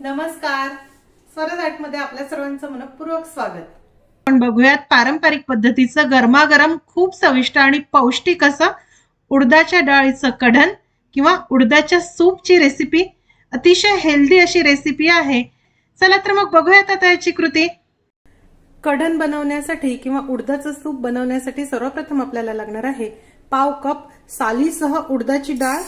नमस्कार. स्वरजमध्ये आपल्या सर्वांचं मनपूर्वक स्वागत. आपण बघूयात पारंपरिक पद्धतीचं गरमागरम खूप चविष्ट आणि पौष्टिक असं उडदाच्या डाळीचं कढण किंवा उडदाच्या सूपची रेसिपी अतिशय हेल्दी अशी रेसिपी आहे. चला तर मग बघूयात आता याची कृती. कढण बनवण्यासाठी किंवा उडदाचं सूप बनवण्यासाठी सर्वप्रथम आपल्याला लागणार आहे पाव कप सालीसह उडदाची डाळ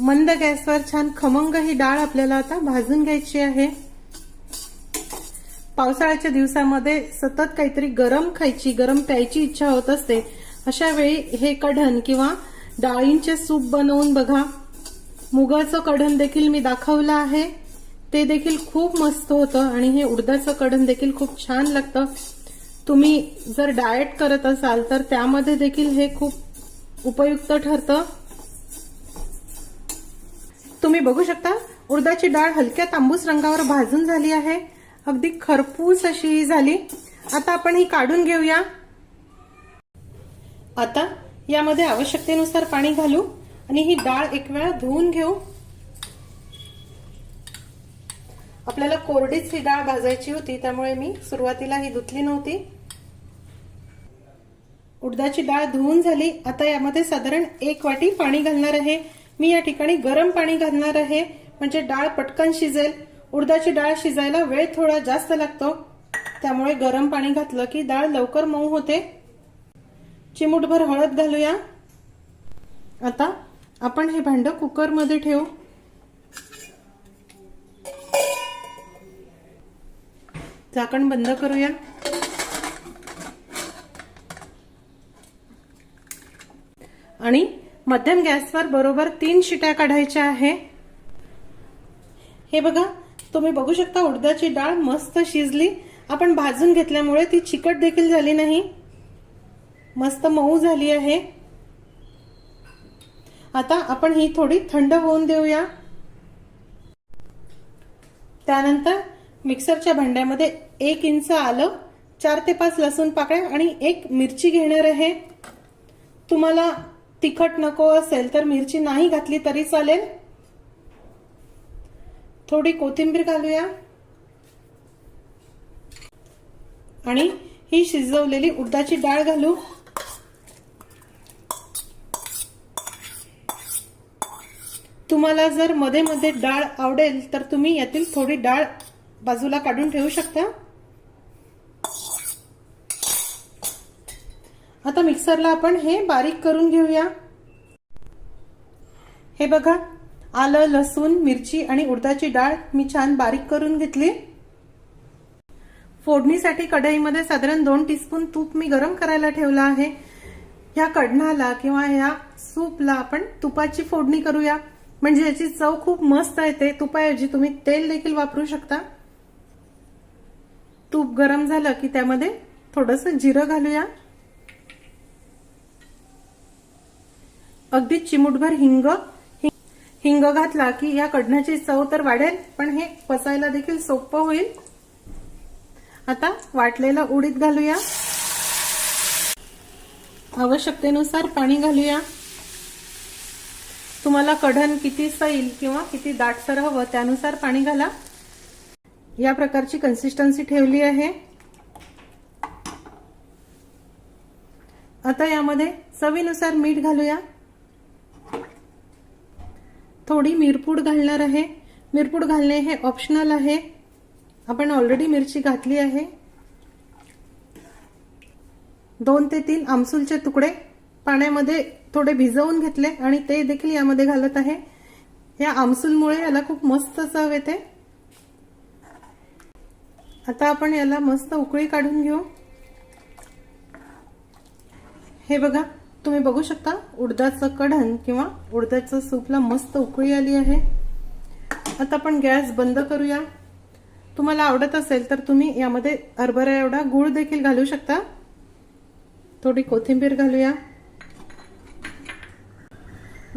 मंद गॅसवर छान खमंग ही डाळ आपल्याला आता भाजून घ्यायची आहे. पावसाळ्याच्या दिवसामध्ये सतत काहीतरी गरम खायची गरम प्यायची इच्छा होत असते. अशा वेळी हे कढण किंवा डाळींचे सूप बनवून बघा. मुगाचं कढण देखील मी दाखवलं आहे. ते देखील खूप मस्त होतं आणि हे उडदाचं कढण देखील खूप छान लागतं. तुम्ही जर डाएट करत असाल तर त्यामध्ये देखील हे खूप उपयुक्त ठरतं. तुम्ही बघू शकता उडदाची डाळ हलक्या तांबूस रंगावर भाजून झाली आहे. अगदी खरपूस अशी ही झाली. आता आपण ही काढून घेऊया. आता यामध्ये आवश्यकतेनुसार पाणी घालू आणि ही डाळ एक वेळा धुवून घेऊ. आपल्याला कोरडीच ही डाळ भाजायची होती त्यामुळे मी सुरुवातीला ही धुतली नव्हती. उडदाची डाळ धुवून झाली. आता यामध्ये साधारण एक वाटी पाणी घालणार आहे. मी या ठिकाणी गरम पाणी घालणार आहे. म्हणजे डाळ पटकन शिजेल. उडदाची डाळ शिजायला वेळ थोडा जास्त लागतो. त्यामुळे गरम पाणी घातलं की डाळ लवकर मऊ होते. चिमूटभर हळद घालूया. आता आपण हे भांड कुकरमध्ये ठेवू. झाकण बंद करूया. आणि मध्यम गॅसवर बरोबर तीन शिट्या काढायच्या आहे. हे बघा तुम्ही बघू शकता उडदाची डाळ मस्त शिजली. आपण भाजून घेतल्यामुळे ती चिकट देखील झाली नाही. मस्त मऊ झाली आहे. आता आपण ही थोडी थंड होऊन देऊया. त्यानंतर मिक्सरच्या भांड्यामध्ये एक इंच आलं चार ते पाच लसूण पाकळ्या आणि एक मिरची घेणार आहे. तुम्हाला तिखट नको असेल तर मिरची नाही घातली तरी चालेल. थोडी कोथिंबीर घालूया. आणि ही शिजवलेली उडदाची डाळ घालू. तुम्हाला जर मध्ये मध्ये डाळ आवडेल तर तुम्ही यातील थोडी डाळ बाजूला काढून ठेवू शकता. आता मिक्सरला आपण हे बारीक करून घेऊया. हे बघा आलं लसूण मिरची आणि उडदाची डाळ मी छान बारीक करून घेतली. फोडणीसाठी कढईमध्ये साधारण दोन टीस्पून तूप मी गरम करायला ठेवलं आहे. ह्या कढणाला किंवा ह्या सूपला आपण तुपाची फोडणी करूया. म्हणजे याची चव खूप मस्त येते तुपाऐवजी तुम्ही तेल देखील वापरू शकता. तूप गरम झालं की त्यामध्ये थोडस जिरं घालूया. अगदी चिमुटभर हिंग हिंग घातला की या कढण्याची चव तर वाढेल पण हे पचायला देखील सोपं होईल. आता वाटलेलं उडीद घालूया. आवश्यकतेनुसार पाणी घालूया. तुम्हाला कढण किती सैल किंवा किती दाटसर हवं त्यानुसार पाणी घाला. या प्रकारची कन्सिस्टन्सी ठेवली आहे. आता यामध्ये चवीनुसार मीठ घालूया. थोडी मिरपूड घालणार आहे. मिरपूड घालणे हे ऑप्शनल आहे. आपण ऑलरेडी मिरची घातली आहे. दोन ते तीन आमसूलचे तुकडे पाण्यामध्ये थोडे भिजवून घेतले आणि ते देखील यामध्ये घालत आहे. या आमसूलमुळे याला खूप मस्त चव येते. आता आपण याला मस्त उकळी काढून घेऊ. हे बघा. तुम्ही बघू शकता उडदाचं कढण किंवा उडदाचं सूपला मस्त उकळी आली आहे. आता आपण गॅस बंद करूया. तुम्हाला आवडत असेल तर तुम्ही यामध्ये हरभरा एवढा गुळ देखील घालू शकता. थोडी कोथिंबीर घालूया.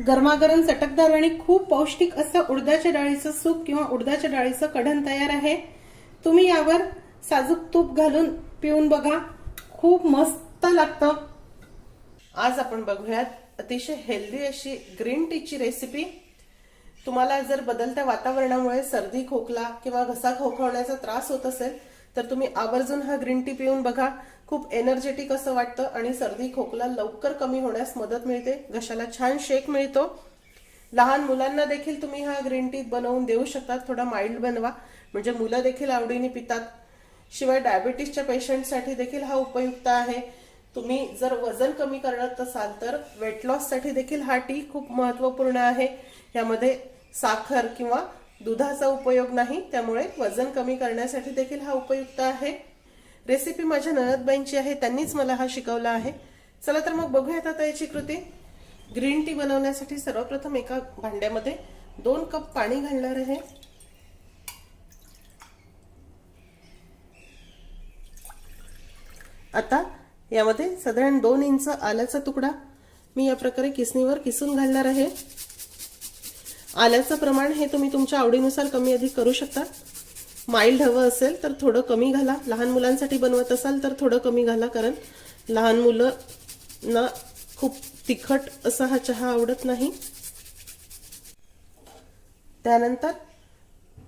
गरमागरम चटकदार आणि खूप पौष्टिक असं उडदाच्या डाळीचं सूप किंवा उडदाच्या डाळीचं कढण तयार आहे. तुम्ही यावर साजूक तूप घालून पिऊन बघा. खूप मस्त लागतं. आज आपण बघूयात अतिशय हेल्दी अशी ग्रीन टीची रेसिपी तुम्हाला जर बदलत्या वातावरणामुळे सर्दी खोकला किंवा घसा खोखवण्याचा त्रास होत असेल तर तुम्ही आवर्जून हा ग्रीन टी पिऊन बघा. खूप एनर्जेटिक असं वाटतं आणि सर्दी खोकला लवकर कमी होण्यास मदत मिळते. घशाला छान शेक मिळतो. लहान मुलांना देखील तुम्ही हा ग्रीन टी बनवून देऊ शकता. थोडा माइल्ड बनवा. म्हणजे मुलं देखील आवडीने पितात. शिवाय डायबिटीसच्या पेशंटसाठी देखील हा उपयुक्त आहे. तुम्ही जर वजन कमी करत असाल तर वेट लॉससाठी देखील हा टी खूप महत्त्वपूर्ण आहे. यामध्ये साखर किंवा दुधाचा उपयोग नाही त्यामुळे वजन कमी करण्यासाठी देखील हा उपयुक्त आहे. रेसिपी माझ्या ननदबाईंची आहे त्यांनीच मला हा शिकवला आहे. चला तर मग बघूयात आता याची कृती. ग्रीन टी बनवण्यासाठी सर्वप्रथम एका भांड्यामध्ये दोन कप पाणी घालणार आहे. आता यामध्ये साधारण दोन इंच आल्याचा तुकडा मी या प्रकारे किसणीवर किसून घालणार आहे. आल्याचं प्रमाण हे तुम्ही तुमच्या आवडीनुसार कमी अधिक करू शकता. माइल्ड हवं असेल तर थोडं कमी घाला. लहान मुलांसाठी बनवत असाल तर थोडं कमी घाला कारण लहान मुलं ना खूप तिखट असा हा चहा आवडत नाही. त्यानंतर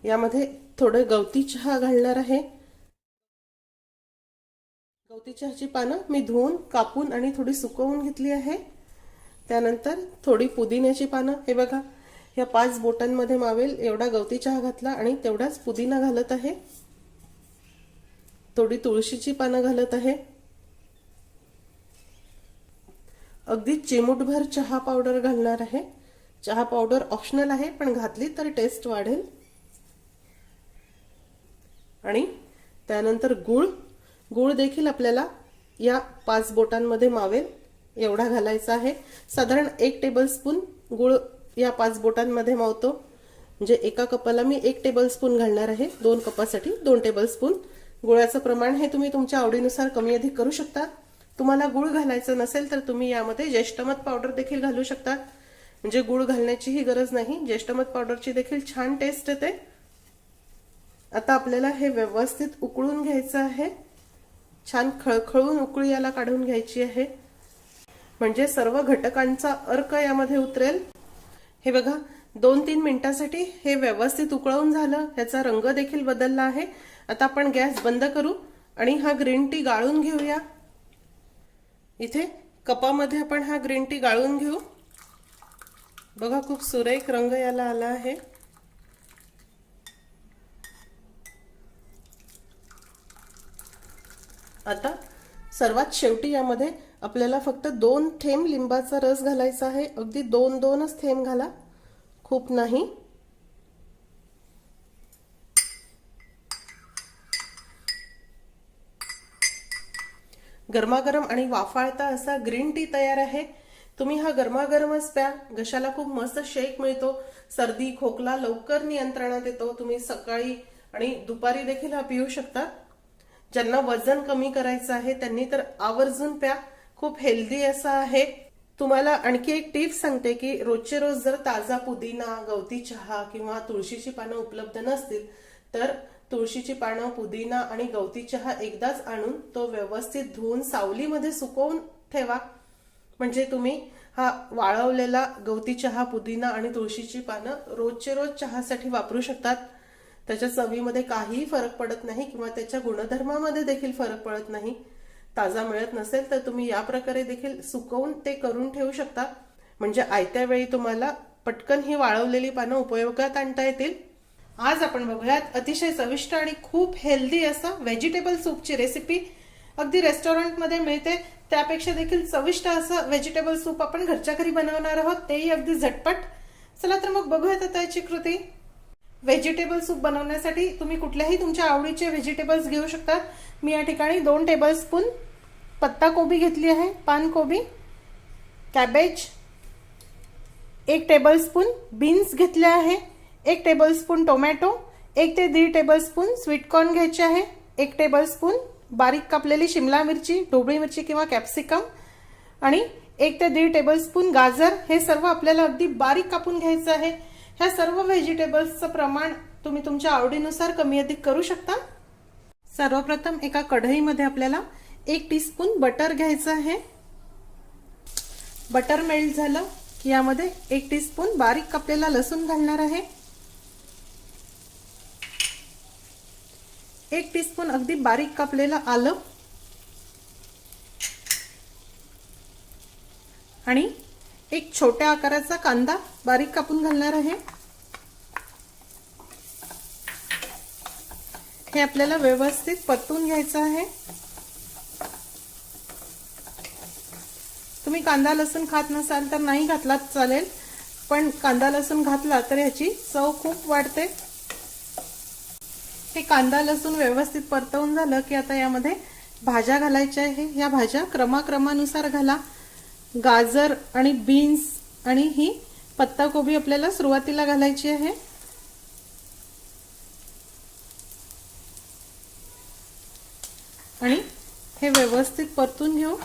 यामध्ये थोडं गवती चहा घालणार आहे. गवती चहाची पानं मी धुवून कापून आणि थोडी सुकवून घेतली आहे. त्यानंतर थोडी पुदिन्याची पानं. हे बघा ह्या पाच बोटांमध्ये मावेल एवढा गवती चहा घातला आणि तेवढाच पुदिना घालत आहे. थोडी तुळशीची पानं घालत आहे. अगदी चिमूटभर चहा पावडर घालणार आहे. चहा पावडर ऑप्शनल आहे पण घातली तर टेस्ट वाढेल. आणि त्यानंतर गुळ. गुळ देखील आपल्याला या पाच बोटांमध्ये मावेल. एवढा घालायचा आहे. साधारण एक टेबलस्पून गुळ या पाच बोटांमध्ये मावतो. म्हणजे एका कपाला मी एक टेबलस्पून घालणार आहे. दोन कपासाठी दोन टेबलस्पून गुळाचं प्रमाण हे तुम्ही तुमच्या आवडीनुसार कमी अधिक करू शकता. तुम्हाला गुळ घालायचं नसेल तर तुम्ही यामध्ये ज्येष्ठमध पावडर देखील घालू शकता. म्हणजे गुळ घालण्याचीही गरज नाही. ज्येष्ठमध पावडरची देखील छान टेस्ट येते. आता आपल्याला हे व्यवस्थित उकळून घ्यायचं आहे. छान खळखळून उकळी याला काढून घ्यायची आहे. म्हणजे सर्व घटकांचा अर्क यामध्ये उतरेल. हे बघा दोन तीन मिनिटासाठी हे व्यवस्थित उकळवून झालं ह्याचा रंग देखील बदलला आहे. आता आपण गॅस बंद करू आणि हा ग्रीन टी गाळून घेऊया. इथे कपामध्ये आपण हा ग्रीन टी गाळून घेऊ. बघा खूप सुरेख रंग याला आला आहे. आता सर्वात शेवटी यामध्ये आपल्याला फक्त दोन थेंब लिंबाचा रस घालायचा आहे. अगदी दोन दोनच थेंब घाला. खूप नाही. गरमागरम आणि वाफाळता असा ग्रीन टी तयार आहे. तुम्ही हा गरमागरमच प्या. घशाला खूप मस्त शेक मिळतो. सर्दी खोकला लवकर नियंत्रणात येतो. तुम्ही सकाळी आणि दुपारी देखील हा पिऊ शकता. ज्यांना वजन कमी करायचं आहे त्यांनी तर आवर्जून प्या. खूप हेल्दी असा आहे. तुम्हाला आणखी एक टिप सांगते की रोजचे रोज जर ताजा पुदिना गवती चहा किंवा तुळशीची पानं उपलब्ध नसतील तर तुळशीची पानं पुदिना आणि गवती चहा एकदाच आणून तो व्यवस्थित धुवून सावलीमध्ये सुकवून ठेवा. म्हणजे तुम्ही हा वाळवलेला गवती चहा पुदिना आणि तुळशीची पानं रोजचे रोज चहासाठी वापरू शकतात. त्याच्या चवीमध्ये काहीही फरक पडत नाही किंवा त्याच्या गुणधर्मामध्ये देखील फरक पडत नाही. ताजा मिळत नसेल तर तुम्ही या प्रकारे देखील सुकवून ते करून ठेवू शकता. म्हणजे आयत्या वेळी तुम्हाला पटकन ही वाळवलेली पानं उपयोगात आणता येतील. आज आपण बघूयात अतिशय चविष्ट आणि खूप हेल्दी असं व्हेजिटेबल सूपची रेसिपी अगदी रेस्टॉरंटमध्ये मिळते. त्यापेक्षा देखील चविष्ट असं व्हेजिटेबल सूप आपण घरच्या घरी बनवणार आहोत तेही अगदी झटपट. चला तर मग बघूयात आता याची कृती. व्हेजिटेबल सूप बनवण्यासाठी तुम्ही कुठल्याही तुमच्या आवडीचे व्हेजिटेबल्स घेऊ शकतात मी या ठिकाणी दोन टेबलस्पून पत्ता कोबी घेतली आहे पानकोबी कॅबेज एक टेबलस्पून बीन्स घेतले आहे एक टेबलस्पून टोमॅटो एक ते दीड टेबलस्पून स्वीटकॉर्न घ्यायचे आहे एक टेबलस्पून बारीक कापलेली शिमला मिरची ढोबळी मिरची किंवा कॅप्सिकम आणि एक ते दीड टेबलस्पून गाजर. हे सर्व आपल्याला अगदी बारीक कापून घ्यायचं आहे. ह्या सर्व व्हेजिटेबल्सचं प्रमाण तुम्ही तुमच्या आवडीनुसार कमी अधिक करू शकता. सर्वप्रथम एका कढईमध्ये आपल्याला एक टीस्पून बटर घ्यायचं आहे. बटर मेल्ट झालं की यामध्ये एक टीस्पून बारीक कापलेला लसूण घालणार आहे. एक टीस्पून अगदी बारीक कापलेलं आलं. आणि एक छोट्या आकाराचा कांदा बारीक कापून घालणार आहे. हे आपल्याला व्यवस्थित परतून घ्यायचं आहे. तुम्ही कांदा लसूण खात नसाल तर नाही घातलात चालेल पण कांदा लसूण घातला तर ह्याची चव खूप वाढते. हे कांदा लसूण व्यवस्थित परतवून झालं की आता यामध्ये भाज्या घालायच्या आहे. या भाज्या क्रमाक्रमानुसार घाला. गाजर आणि बीन्स आणि ही पत्ताकोबी आपल्याला सुरुवातीला घालायची आहे. आणि हे व्यवस्थित परतून घेऊ.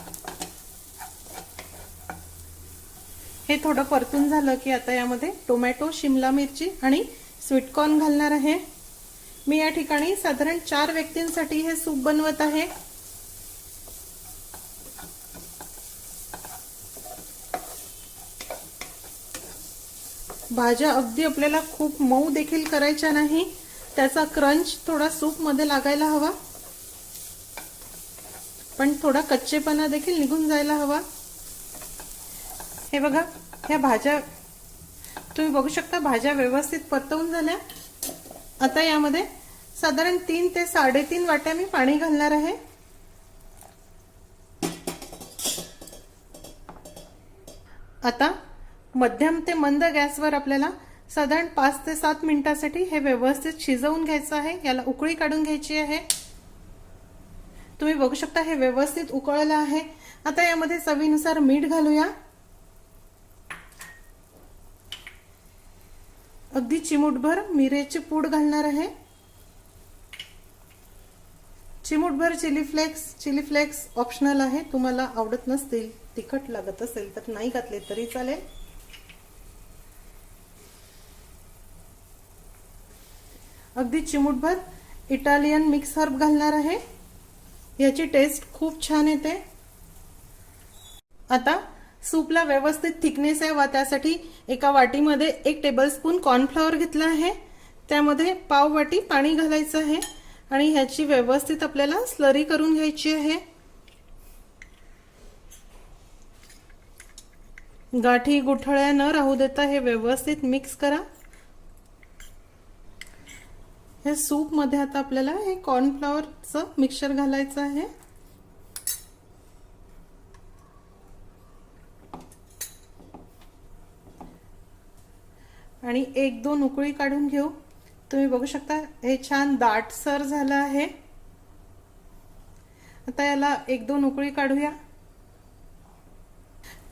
हे थोडं परतून झालं की आता यामध्ये टोमॅटो शिमला मिरची आणि स्वीटकॉर्न घालणार आहे. मी या ठिकाणी साधारण चार व्यक्तींसाठी हे सूप बनवत आहे. भाज्या अगदी आपल्याला खूप मऊ देखील करायच्या नाही. त्याचा क्रंच थोडा सूपमध्ये लागायला हवा. पण थोडा कच्चेपणा देखील निघून जायला हवा. हे बघा ह्या भाज्या तुम्ही बघू शकता भाज्या व्यवस्थित परतवून झाल्या. आता यामध्ये साधारण तीन ते साडेतीन वाट्या मी पाणी घालणार आहे. आता मध्यम ते मंद गॅसवर आपल्याला साधारण पाच ते सात मिनिटासाठी हे व्यवस्थित शिजवून घ्यायचं आहे. याला उकळी काढून घ्यायची आहे. तुम्ही बघू शकता हे व्यवस्थित उकळलं आहे. आता यामध्ये चवीनुसार मीठ घालूया. अगदी चिमूटभर मिरेची पूड घालणार आहे. चिमूटभर chilli flakes chilli flakes optional आहे. तुम्हाला आवडत नसतील तिखट लागत असेल तर नाही घातले तरी चालेल. अगदी चिमूटभर इटालियन मिक्स हर्ब घालणार आहे. याची टेस्ट खूप छान येते. आता सूपला व्यवस्थित थिकनेस यावा त्यासाठी एका वाटीमध्ये एक टेबलस्पून कॉर्नफ्लॉवर घेतला आहे. त्यामध्ये पाव वाटी पाणी घालायचं आहे आणि ह्याची व्यवस्थित आपल्याला स्लरी करून घ्यायची आहे. गाठी गुठळ्या न राहू देता हे व्यवस्थित मिक्स करा. ह्या सूपमध्ये आता आपल्याला हे कॉर्नफ्लॉवरचं मिक्सर घालायचं आहे. आणि एक दोन उकळी काढून घेऊ. तुम्ही बघू शकता हे छान दाटसर झालं आहे. आता याला एक दोन उकळी काढूया.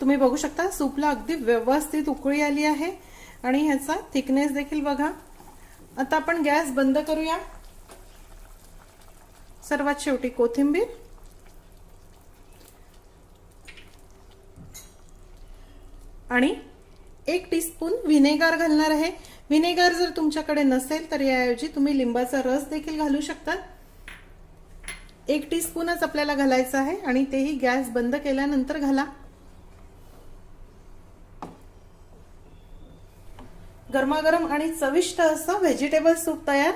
तुम्ही बघू शकता सूपला अगदी व्यवस्थित उकळी आली आहे. आणि ह्याचा थिकनेस देखील बघा. आता आपण गॅस बंद करूया. सर्वात शेवटी कोथिंबीर. आणि एक टीस्पून व्हिनेगार घालणार आहे. व्हिनेगार जर तुमच्याकडे नसेल तर याऐवजी तुम्ही लिंबाचा रस देखील घालू शकता एक टीस्पूनच आपल्याला घालायचं आहे आणि तेही गॅस बंद केल्यानंतर घाला. गरमागरम आणि चविष्ट असं व्हेजिटेबल सूप तयार.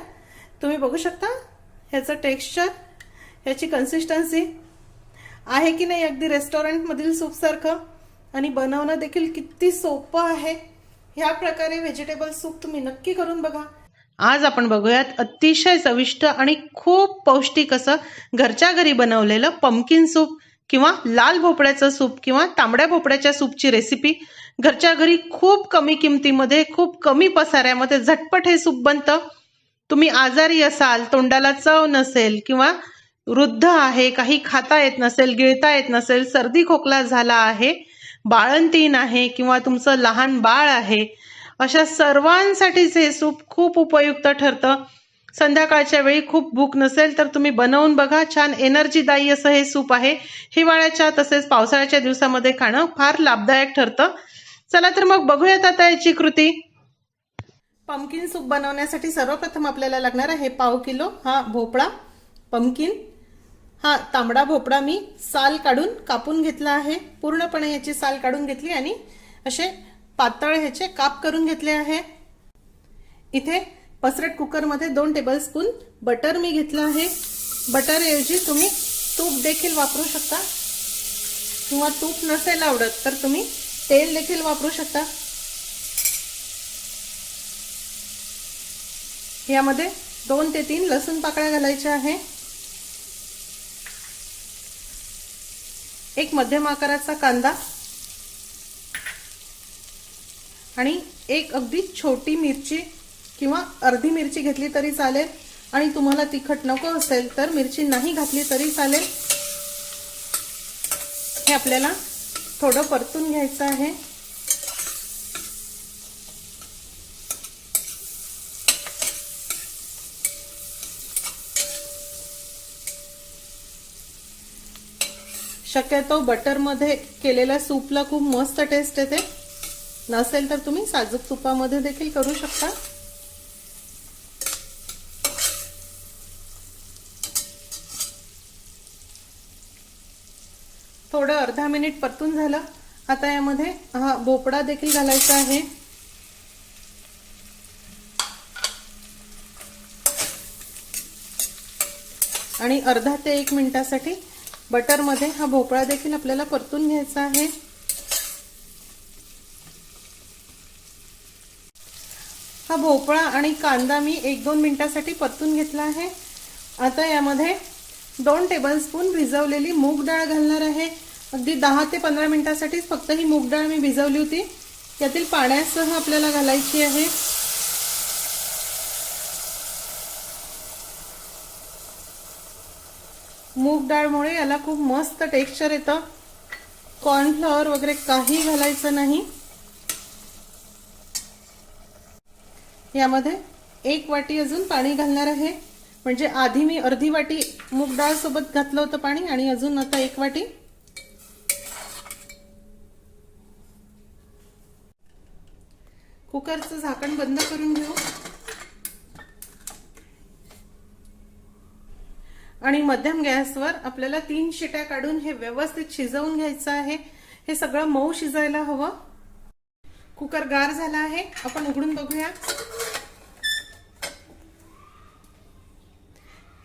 तुम्ही बघू शकता ह्याचं टेक्स्चर ह्याची कन्सिस्टन्सी आहे की नाही अगदी रेस्टॉरंटमधील सूपसारखं आणि बनवणं देखील किती सोपं आहे? ह्या प्रकारे व्हेजिटेबल सूप तुम्ही नक्की करून बघा. आज आपण बघूयात अतिशय चविष्ट आणि खूप पौष्टिक असं घरच्या घरी बनवलेलं पंपकिन सूप किंवा लाल भोपळ्याचं सूप किंवा तांबड्या भोपळ्याच्या सूपची रेसिपी घरच्या घरी खूप कमी किमतीमध्ये खूप कमी पसाऱ्यामध्ये झटपट हे सूप बनतं. तुम्ही आजारी असाल तोंडाला चव नसेल किंवा वृद्ध आहे काही खाता येत नसेल गिळता येत नसेल सर्दी खोकला झाला आहे बाळंतीण आहे किंवा तुमचं लहान बाळ आहे अशा सर्वांसाठीच हे सूप खूप उपयुक्त ठरतं. संध्याकाळच्या वेळी खूप भूक नसेल तर तुम्ही बनवून बघा. छान एनर्जीदायी असं हे सूप आहे. हिवाळ्याच्या तसेच पावसाळ्याच्या दिवसामध्ये खाणं फार लाभदायक ठरतं. चला तर मग बघूयात आता याची कृती. पमकिन सूप बनवण्यासाठी सर्वप्रथम आपल्याला लागणार आहे पाव किलो हा भोपळा पमकिन हा तांबडा भोपळा मी साल काढून कापून घेतला आहे. पूर्णपणे याची साल काढून घेतली आणि असे पातळ ह्याचे काप करून घेतले आहे. इथे पसरट कुकरमध्ये दोन टेबलस्पून बटर मी घेतलं आहे. बटरऐवजी तुम्ही तूप देखील वापरू शकता. किंवा तूप नसेल आवडत तर तुम्ही तेल देखील वापरू शकता. यामध्ये दोन ते तीन लसूण पाकळ्या घालायच्या आहे. एक मध्यम आकाराचा कांदा. आणि एक अगदी छोटी मिरची किंवा अर्धी मिरची घेतली तरी चालेल. आणि तुम्हाला तिखट नको असेल तर मिरची नाही घातली तरी चालेल. हे आपल्याला थोडं परतून घ्यायचं आहे. शक्यतो बटरमध्ये केलेल्या सूपला खूप मस्त टेस्ट येते. नसेल तर तुम्ही साजूक तुपामध्ये देखील करू शकता थोडं अर्धा मिनिट परतून झालं. आता यामध्ये हा भोपळा देखील घालायचा आहे. आणि अर्धा ते एक मिनिटासाठी बटरमध्ये हा भोपळा देखील आपल्याला परतून घ्यायचा आहे. हा भोपळा आणि कांदा मी एक दोन मिनिटासाठी परतून घेतला आहे. आता यामध्ये दोन टेबलस्पून भिजवलेली मूग डाळ घालणार आहे. अगदी दहा ते पंधरा मिनटासाठीच फक्त ही मूग डाळ मी भिजवली होती. यातील पाण्यासह आपल्याला घालायची आहे. मूग डाळमुळे याला खूप मस्त टेक्स्चर येतं. कॉर्नफ्लॉवर वगैरे काही घालायचं नाही. यामध्ये एक वाटी अजून पाणी घालणार आहे. म्हणजे आधी मी अर्धी वाटी मूग डाळसोबत घातलं होतं पाणी आणि अजून आता एक वाटी कुकरचं झाकण बंद करून घेऊ. आणि मध्यम गॅसवर आपल्याला तीन शिट्या काढून हे व्यवस्थित शिजवून घ्यायचं आहे. हे सगळं मऊ शिजायला हवं. कुकर गार झाला आहे. आपण उघडून बघूया.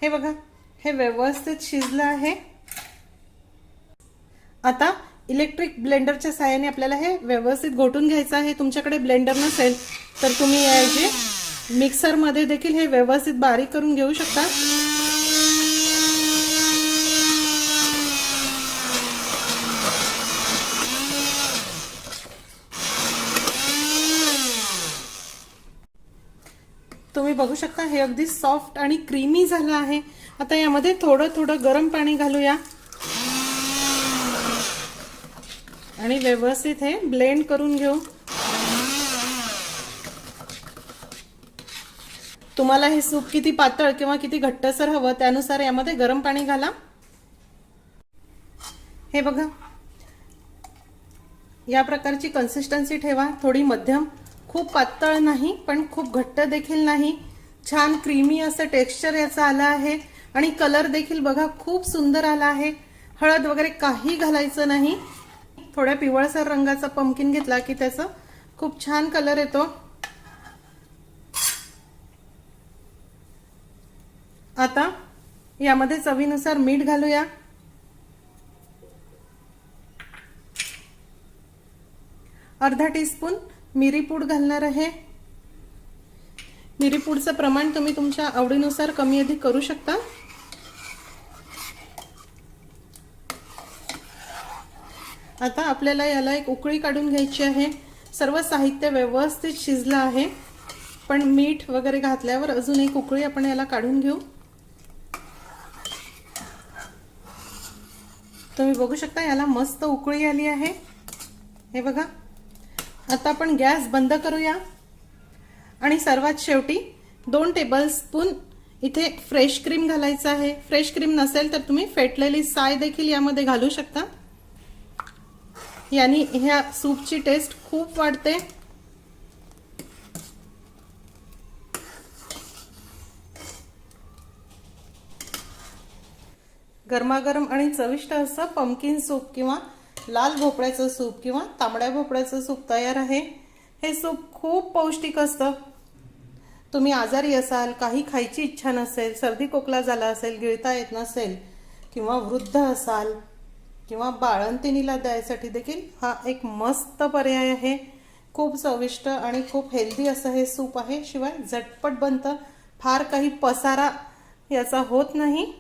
हे बघा हे व्यवस्थित शिजलं आहे. आता इलेक्ट्रिक ब्लेंडरच्या साहाय्याने आपल्याला हे व्यवस्थित घोटून घ्यायचं आहे. तुमच्याकडे ब्लेंडर नसेल तर तुम्ही याऐवजी मिक्सरमध्ये देखील हे व्यवस्थित बारीक करून घेऊ शकता. तुम्ही बघू शकता हे अगदी सॉफ्ट आणि क्रीमी झालं आहे. आता यामध्ये थोडं थोडं गरम पाणी घालूया. आणि व्यवस्थित हे ब्लेंड करून घेऊ. तुम्हाला हे सूप किती पातळ किंवा किती घट्टसर हवं त्यानुसार यामध्ये गरम पाणी घाला. हे बघा. या प्रकारची कन्सिस्टन्सी ठेवा. थोडी मध्यम. खूप पातळ नाही पण खूप घट्ट देखील नाही. छान क्रीमी असं टेक्स्चर याचं आलं आहे. आणि कलर देखील बघा खूप सुंदर आला आहे. हळद वगैरे काही घालायचं नाही. थोड्या पिवळसर रंगाचा पंपकिन घेतला की त्याचा खूप छान कलर येतो. आता यामध्ये चवीनुसार मीठ घालूया. अर्धा टीस्पून मिरीपूड घालणार आहे. मिरीपूडचं प्रमाण तुम्ही तुमच्या आवडीनुसार कमी अधिक करू शकता. आता आपल्याला याला एक उकळी काढून घ्यायची आहे. सर्व साहित्य व्यवस्थित शिजलं आहे. पण मीठ वगैरे घातल्यावर अजून एक उकळी आपण याला काढून घेऊ. तुम्ही बघू शकता याला मस्त उकळी आली आहे. हे बघा. आता आपण गॅस बंद करूया. आणि सर्वात शेवटी दोन टेबल स्पून इथे फ्रेश क्रीम घालायचं आहे. फ्रेश क्रीम नसेल तर तुम्ही फेटलेली साय देखील यामध्ये घालू शकता. यानी ह्या सूपची टेस्ट खूप वाढते. गरमागरम आणि चविष्ट असं पम्पकिन सूप किंवा लाल भोपळ्याचं सूप किंवा तांबड्या भोपळ्याचं सूप तयार आहे. हे सूप खूप पौष्टिक असतं. तुम्ही आजारी असाल काही खायची इच्छा नसेल सर्दी खोकला झाला असेल गिळता येत नसेल किंवा वृद्ध असाल किंवा बाळंतिणीला द्यायसाठी देखील हा एक मस्त पर्याय आहे. खूप चविष्ट आणि खूप हेल्दी असं हे सूप आहे. शिवाय झटपट बनतं. फार काही पसारा याचा होत नाही.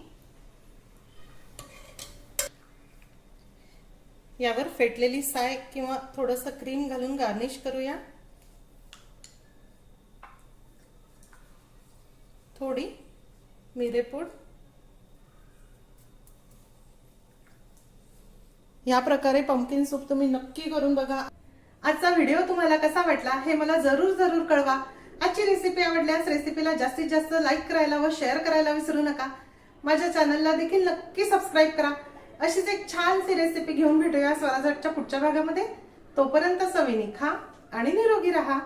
यावर फेटलेली साय किंवा थोडंसं क्रीम घालून गार्निश करूया. थोडी मिरेपूड या प्रकारे पंपकिन सूप तुम्ही नक्की करून बघा. आजचा व्हिडिओ तुम्हाला कसा वाटला हे मला जरूर जरूर कळवा. आजची रेसिपी आवडल्यास रेसिपीला जास्तीत जास्त लाईक करायला व शेअर करायला विसरू नका. माझ्या चॅनलला देखील नक्की सबस्क्राईब करा. अशीच एक छानशी रेसिपी घेऊन भेटूया स्वराजच्या पुढच्या भागामध्ये. तोपर्यंत सविनी खा आणि निरोगी राहा.